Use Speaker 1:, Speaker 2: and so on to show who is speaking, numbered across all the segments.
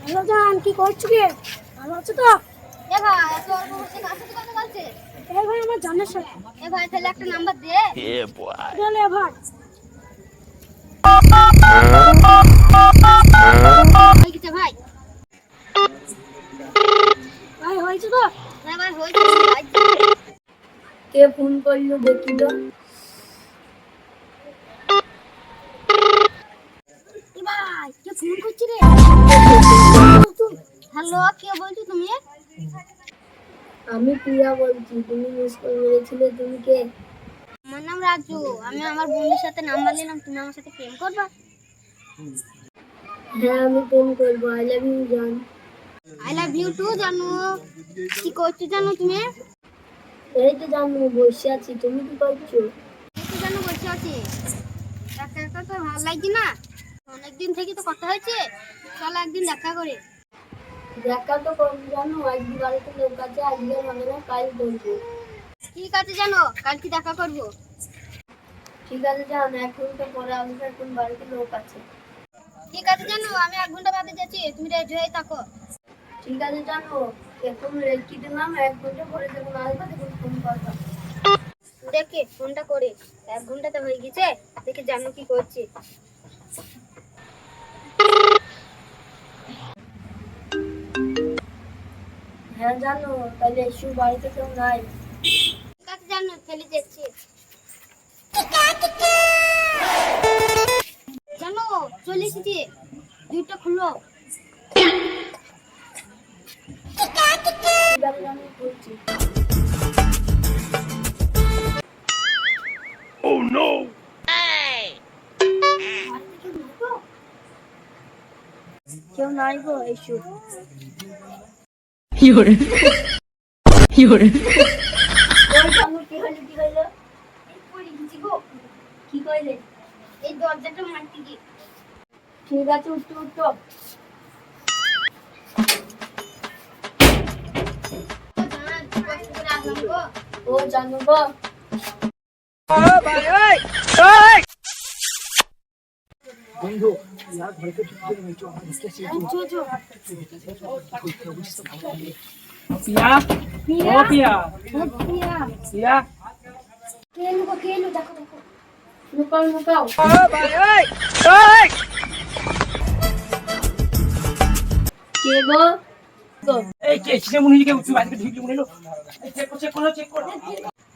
Speaker 1: Hello জান কি করছ কি ভালো আছো তো?
Speaker 2: এ ভাই এত অল্প বয়সে কার সাথে কথা বলছে?
Speaker 1: এই ভাই আমার জানের সাথে।
Speaker 2: এ ভাই তাহলে একটা নাম্বার দে।
Speaker 1: বলে ভাই।
Speaker 2: হয়ে গেছে ভাই।
Speaker 1: ভাই হয়েছে তো?
Speaker 2: হ্যাঁ ভাই হয়েছে
Speaker 1: কে ফোন করল দেখি তো
Speaker 2: এ ভাই কে ফোন করছি রে। হ্যালো কে বলছো তুমি?
Speaker 1: আমি প্রিয়া বলছি তুমি মিস কল মেরেছিলে তুমি কে
Speaker 2: আমার নাম রাজু আমি আমার বন্ধুর সাথে নাম্বার নিলাম তুমি আমার সাথে প্রেম করবা?
Speaker 1: হ্যাঁ আমি ফোন করব আই লাভ ইউ জান।
Speaker 2: আই লাভ ইউ টু জানো। কি করছ জানো তুমি?
Speaker 1: এই তো জানো বসে আছি। তুমি কি করছ?
Speaker 2: একটু জানো বসে আছি। একা তো ভালো লাগছে না? অনেকদিন থেকে তো কথা হয়েছে। চলো একদিন দেখা করে।
Speaker 1: দেখা তো জানো আজকে বাড়িতে লোক আছে আজকে হবে না কাল বলব
Speaker 2: ঠিক আছে জানো কালকে দেখা করব?
Speaker 1: ঠিক আছে জান এক ঘণ্টা পরে আসবে এখন বাড়িতে লোক আছে।
Speaker 2: ঠিক আছে জানো আমি এক ঘণ্টা বাদে যাচ্ছি তুমি রেডি হয়ে থাকো।
Speaker 1: ঠিক আছে জানো এখন রেখে দিলাম এক ঘণ্টা পরে যখন আসবে তখন ফোন করবা।
Speaker 2: দেখে ফোনটা করে। এক ঘণ্টা তো হয়ে গেছে দেখে জানো কি করছি।
Speaker 1: হ্যাঁ জানো তাহলে এসু বাড়িতে কেউ নাই।
Speaker 2: ঠিক আছে জানো ফেলে যাচ্ছি জানো চলে এসেছি। দুইটা খুলো।
Speaker 1: আছে কেউ নাই গো এসু
Speaker 3: 有人，有人。
Speaker 1: ঠিক আছে
Speaker 2: উঠতে উঠতে ও জানব।
Speaker 1: ও বন্ধু
Speaker 2: यार घर के छुट्टी
Speaker 1: में जो हम इसके
Speaker 2: से जो जो पिया ओ
Speaker 1: पिया ओ पिया
Speaker 4: पिया केलू को केलू
Speaker 1: देखो देखो लुकाओ लुकाओ ओ भाई ओए ओए কে গো
Speaker 4: এই কে ছিনে মুনি কে উঁচু আজকে ঢিকলি মুনি লো চেক করো চেক করো চেক করো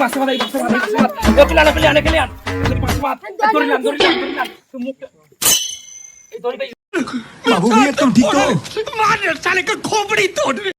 Speaker 4: বাসে বাঁধা এই বাসে বাঁধা বাসে বাঁধা এ পেলান পেলান পেলান বাসে বাঁধ ধরে লান ধরে লান ধরে লান মুখটা এই ধরে
Speaker 5: বাবু भी एकदम ठीक हो मार साले का खोपड़ी तोड़